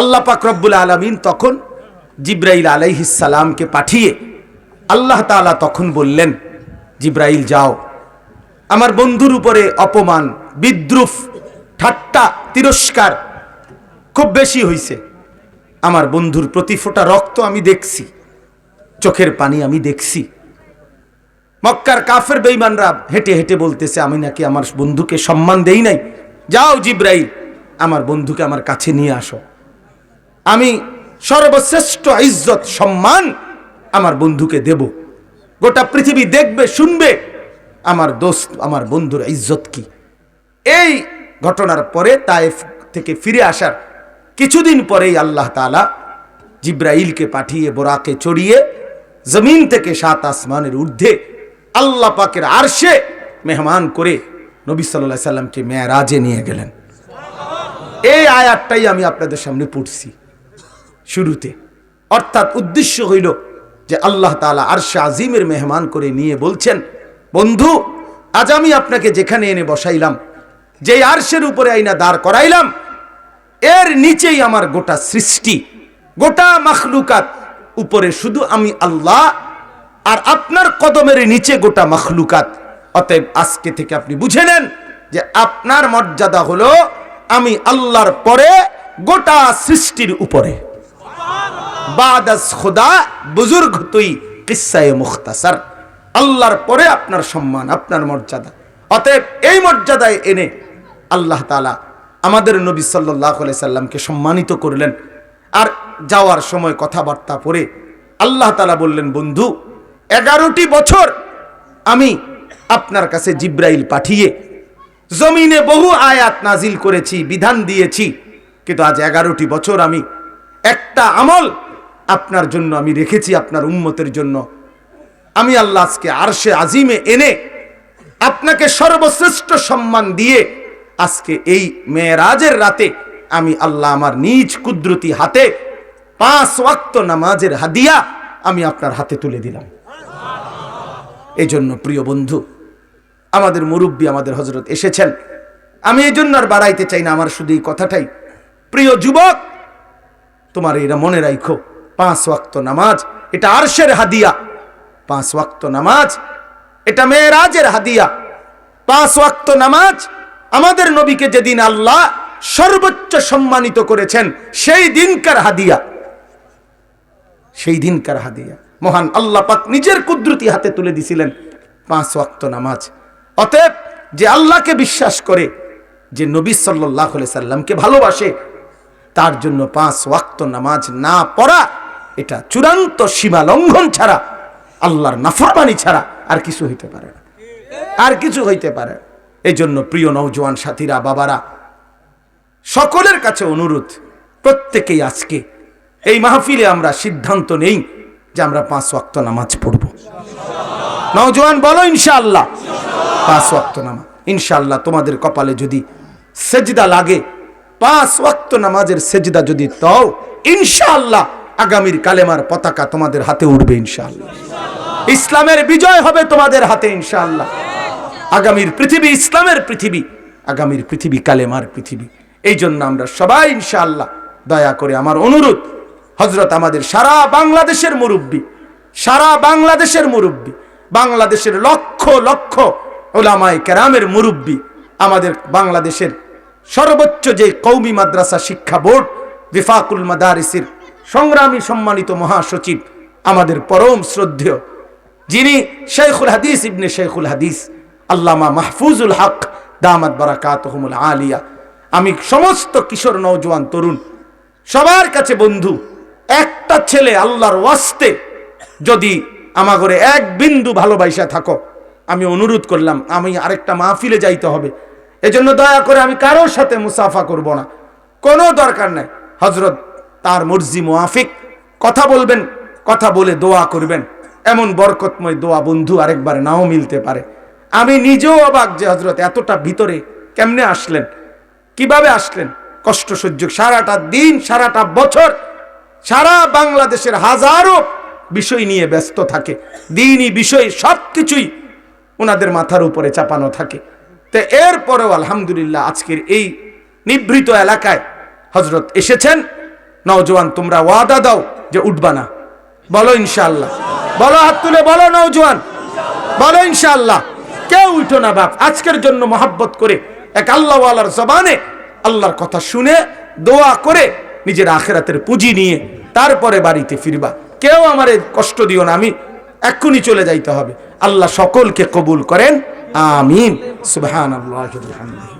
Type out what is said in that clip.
আল্লাহ পাক রব্বুল আলমিন তখন জিব্রাইল আলাইহিসালামকে পাঠিয়ে আল্লাহ তাআলা তখন বললেন, জিব্রাইল, যাও। আমার বন্ধুর উপরে অপমান, বিদ্রুপ, ঠাট্টা, তিরস্কার খুব বেশি হইছে। আমার বন্ধুর প্রতি ফোঁটা রক্ত আমি দেখছি, চোখের পানি আমি দেখছি। মক্কার কাফের বেইমানরা হেঁটে হেঁটে বলতেছে, আমি নাকি আমার বন্ধুকে সম্মান দেই নাই। যাও জিব্রাইল, আমার বন্ধুকে আমার কাছে নিয়ে আসো। আমি সর্বশ্রেষ্ঠ ইজ্জত, সম্মান আমার বন্ধুকে দেব। গোটা পৃথিবী দেখবে, শুনবে, আমার দোস্ত, আমার বন্ধুর ইজ্জত কি। এই ঘটনার পরে তায়েফ থেকে ফিরে আসার কিছুদিন পরেই আল্লাহ তাআলা জিব্রাইলকে পাঠিয়ে বোরাকে চড়িয়ে জমিন থেকে সাত আসমানের ঊর্ধ্বে আল্লাহ পাকের আরশে মেহমান করে নবী সাল্লাহ সাল্লামকে মেয়ারাজে নিয়ে গেলেন। এই আয়াতটাই আমি আপনাদের সামনে পড়ছি। শুরুতে। অর্থাৎ উদ্দেশ্য হইল যে আল্লাহ তাআলা আরশে আজিমের মেহমান করে নিয়ে বলছেন, বন্ধু, আজ আমি আপনাকে যেখানে এনে বসাইলাম, যেই আরশের উপরে আইনা দাঁড় করাইলাম, এর নিচেই আমার গোটা সৃষ্টি, গোটা মাখলুকাত, উপরে শুধু আমি আল্লাহ আর আপনার কদমের নিচে গোটা মাখলুকাত। অতএব আজকে থেকে আপনি বুঝে নেন যে আপনার মর্যাদা হলো আমি আল্লাহর পরে গোটা সৃষ্টির উপরে। বাদাস খোদা, বুজুর্গ তুই, কিসায় মুখতাসার। আল্লাহর পরে আপনার সম্মান, আপনার মর্যাদা। অতএব এই মর্যাদায় এনে আল্লাহ তালা আমাদের নবী সাল্লাহ সাল্লামকে সম্মানিত করলেন। আর যাওয়ার সময় কথাবার্তা পরে আল্লাহ তালা বললেন, বন্ধু, এগারোটি বছর আমি আপনার কাছে জিব্রাইল পাঠিয়ে জমিনে বহু আয়াত নাজিল করেছি, বিধান দিয়েছি। কিন্তু আজ এগারোটি বছর আমি একটা আমল আপনার জন্য, আমি রেখেছি আপনার উম্মতের জন্য। আমি আল্লাহ আজকে আরশে আজিমে এনে আপনাকে সর্বশ্রেষ্ঠ সম্মান দিয়ে আজকে এই মেয়েরাজের রাতে আমি আল্লাহ আমার নিজ কুদরতি হাতে পাঁচ ওয়াক্ত নামাজের হাদিয়া আমি আপনার হাতে তুলে দিলাম। এই জন্য প্রিয় বন্ধু, আমাদের মুরব্বী, আমাদের হজরত এসেছেন। আমি এই জন্য আর বাড়াইতে চাই না, আমার শুধু এই কথাটাই। প্রিয় যুবক, তোমার এরা মনে রাখো পাঁচ ওয়াক্ত নামাজ, এটা আরশের হাদিয়া। পাঁচ ওয়াক্ত নামাজ, এটা মেয়েরাজের হাদিয়া। পাঁচ ওয়াক্ত নামাজ, আমাদের নবীকে যেদিন আল্লাহ সর্বোচ্চ সম্মানিত করেছেন, সেই দিনকার হাদিয়া। সেই দিনকার হাদিয়া। মহান আল্লাহ পাক নিজের কুদরতি হাতে তুলে দিছিলেন পাঁচ ওয়াক্ত নামাজ। অতএব যে আল্লাহকে বিশ্বাস করে, যে নবী সাল্লাহ সাল্লামকে ভালোবাসে, তার জন্য পাঁচ ওয়াক্ত নামাজ না পড়া এটা চূড়ান্ত সীমা লঙ্ঘন ছাড়া, আল্লাহর নাফরমানি ছাড়া আর কিছু হইতে পারে না। আর কিছু হইতে পারে। এই জন্য প্রিয় নৌজওয়ান সাথীরা, বাবারা, সকলের কাছে অনুরোধ, প্রত্যেকেই আজকে এই মাহফিলে আমরা সিদ্ধান্ত নেই যে আমরা পাঁচ ওয়াক্ত নামাজ পড়ব। নওজোয়ান, বলো ইনশাআল্লাহ। পাঁচ ওয়াক্ত নামাজ। ইনশাআল্লাহ তোমাদের কপালে যদি সেজদা লাগে, পাঁচ ওয়াক্ত নামাজের সেজদা যদি তাও ইনশাআল্লাহ আগামীর কালেমার পতাকা তোমাদের হাতে উঠবে ইনশাআল্লাহ। ইসলামের বিজয় হবে তোমাদের হাতে ইনশাআল্লাহ। আগামীর পৃথিবী ইসলামের পৃথিবী, আগামীর পৃথিবী কালেমার পৃথিবী। এই জন্য আমরা সবাই ইনশাআল্লাহ দয়া করে আমার অনুরোধ হজরত আমাদের সারা বাংলাদেশের মুরব্বী, সারা বাংলাদেশের মুরব্বী, বাংলাদেশের লক্ষ লক্ষ ওলামায় কেরামের মুরব্বী, আমাদের বাংলাদেশের সর্বোচ্চ যে কৌমি মাদ্রাসা শিক্ষা বোর্ড বিফাকুল মাদারিসির সংগ্রামী সম্মানিত মহাসচিব, আমাদের পরম শ্রদ্ধেয়, যিনি শেখুল হাদিস ইবনে শেখুল হাদিস, আল্লামা মাহফুজুল হক, দামাত বারাকাতহুমুল আলিয়া। আমি সমস্ত কিশোর নৌজওয়ান তরুণ, সবার কাছে বন্ধু, একটা ছেলে আল্লাহর ওয়াস্তে, যদি আমা ঘরে এক বিন্দু ভালোবাসা থাকো, আমি অনুরোধ করলাম, আমি আরেকটা মাহফিলে যাইতে হবে। এজন্য দয়া করে আমি কারোর সাথে মুসাফা করব না। কোনো দরকার নাই। হজরত তার মর্জি মুআফিক। কথা বলবেন, কথা বলে দোয়া করবেন। এমন বরকতময় দোয়া বন্ধু আরেকবার নাও মিলতে পারে। আমি নিজেও অবাক যে হজরত এতটা ভিতরে কেমনে আসলেন, কীভাবে আসলেন। কষ্ট সহ্য, সারাটা দিন, সারাটা বছর, সারা বাংলাদেশের হাজারো বিষয় নিয়ে ব্যস্ত থাকে। দিনই বিষয় সব কিছুই ওনাদের মাথার উপরে চাপানো থাকে। তো এরপরেও আলহামদুলিল্লাহ আজকের এই নিভৃত এলাকায় হজরত এসেছেন। নওজোয়ান, তোমরা ওয়াদা দাও যে উঠবা না। বলো ইনশাআল্লাহ। বলো হাত তুলে, বলো নওজোয়ান। বলো ইনশাআল্লাহ। কেউ উঠো না বাপ। আজকের জন্য মহাব্বত করে এক আল্লাহওয়ালার জবানে আল্লাহর কথা শুনে দোয়া করে নিজের আখেরাতের পুঁজি নিয়ে তারপরে বাড়িতে ফিরবা। কেউ আমারে কষ্ট দিও না, আমি এক্ষুনি চলে যাইতে হবে। আল্লাহ সকলকে কবুল করেন। আমিন। আল্লাহ